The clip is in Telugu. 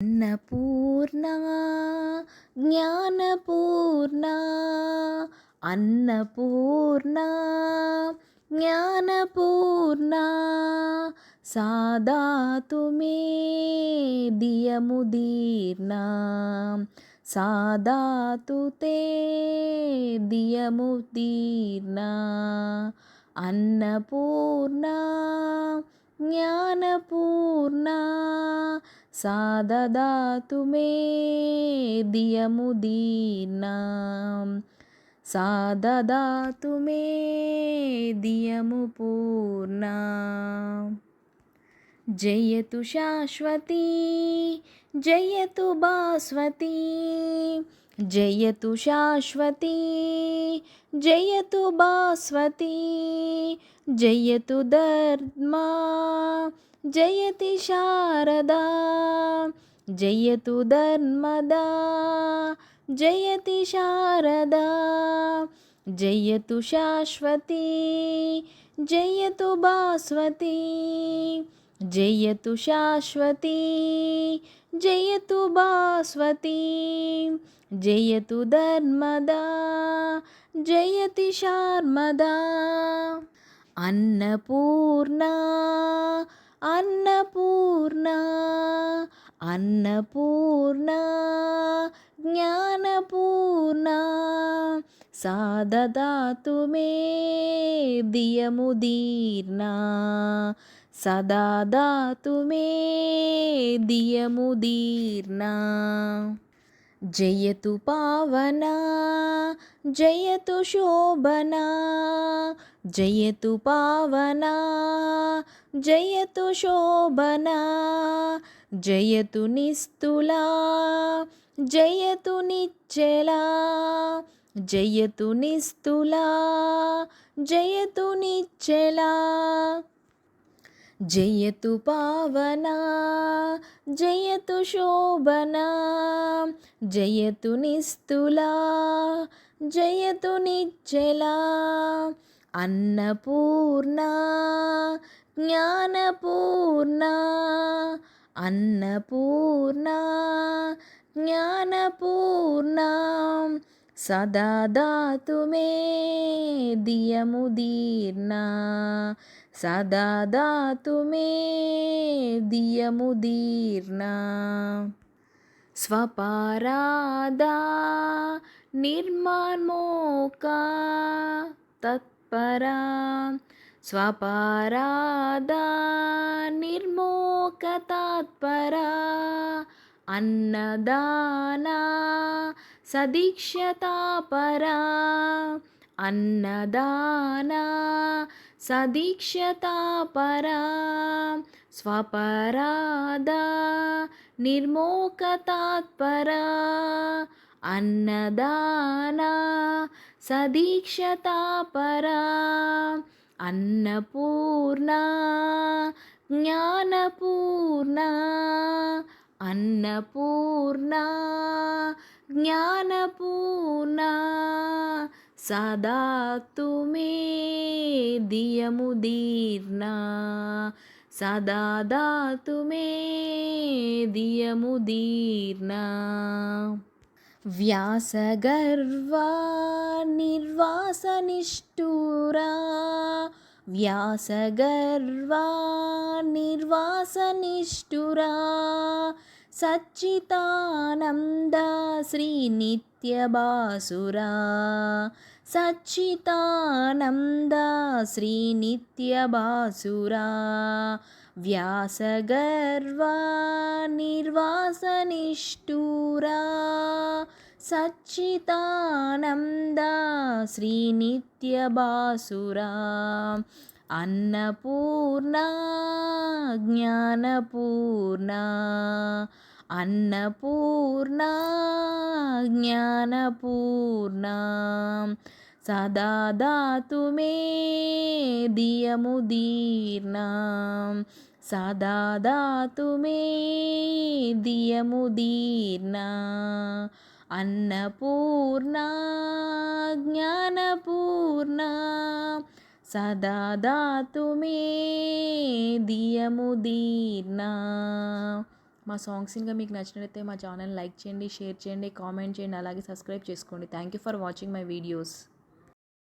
అన్నపూర్ణ జ్ఞానపూర్ణ అన్నపూర్ణ జ్ఞానపూర్ణ సాదాతు మే దియముదీర్ణ సాదాతు తే దియముదీర్ణ అన్నపూర్ణ జ్ఞానపూర్ణా సాదదాతు మే దియముదీర్ణ. సాదదాతు మే దియము పూర్ణా జయతు శాశ్వతీ జయతు బాస్వతీ जयतु शाश्वती जयतु बास्वती जयतु दर्मा जयति शारदा जयतु धर्मदा जयति शारदा जयतु शाश्वती जयतु बास्वती जयतु शाश्वती జయతు భాస్వతీ జయతు ధర్మదా జయతి శార్మదా. అన్నపూర్ణ అన్నపూర్ణ అన్నపూర్ణ జ్ఞానపూర్ణ. సాదదాతు మే దియముదీర్ణ. సదాదాతు మే దియముదీర్ణ జయతు పావనా జయతు శోభనా జయతు పావనా జయతు శోభనా జయతు నిస్తులా జయతు నిచ్చలా జయతు నిస్తులా జయతు నిచ్చలా. జయతు పావనా జయతు శోభనా జయతు నిస్తులా జయతు నిచ్చలా అన్నపూర్ణ జ్ఞానపూర్ణ అన్నపూర్ణ జ్ఞానపూర్ణ. సదాదాతు మే దియముదీర్ణ సదాదాతు మే దియముదీర్ణ స్వపారాదా నిర్మాన్మోకా తత్పరా. స్వపారాదా నిర్మోకతాత్పరా అన్నదానా సదీక్షతాపరా అన్నదానా సదీక్షతాపరా స్వపరాదా నిర్మోకతాత్పరా అన్నదానా సదీక్షతాపరా అన్నపూర్ణ జ్ఞానపూర్ణ అన్నపూర్ణ జ్ఞానపూర్ణ సదాతు మే దియముదీర్ణ సదాదాతు మే దియముదీర్ణ. వ్యాసగర్వా నిర్వాసనిష్ఠూరా వ్యాసగర్వా నిర్వాసనిష్ఠురా सच्चितानं श्रीनित्यबासुरा। सच्चितानं श्रीनित्यबासुरा। व्यासगर्वा निर्वासनिष्ठुरा सच्चितानं श्रीनित्यबासुरा। అన్నపూర్ణ జ్ఞానపూర్ణ. అన్నపూర్ణ జ్ఞానపూర్ణ. సదా దాతు మే దియము దీర్ణ. సదా దాతు మే దియము దీర్ణ. అన్నపూర్ణ జ్ఞానపూర్ణ. సదాదాతు మే దియముదీర్ణ మా సాంగ్స్ ఇంకా మీకు నచ్చినట్లయితే మా ఛానల్ లైక్ చేయండి షేర్ చేయండి కామెంట్ చేయండి అలాగే సబ్స్క్రైబ్ చేసుకోండి. Thank you for watching my videos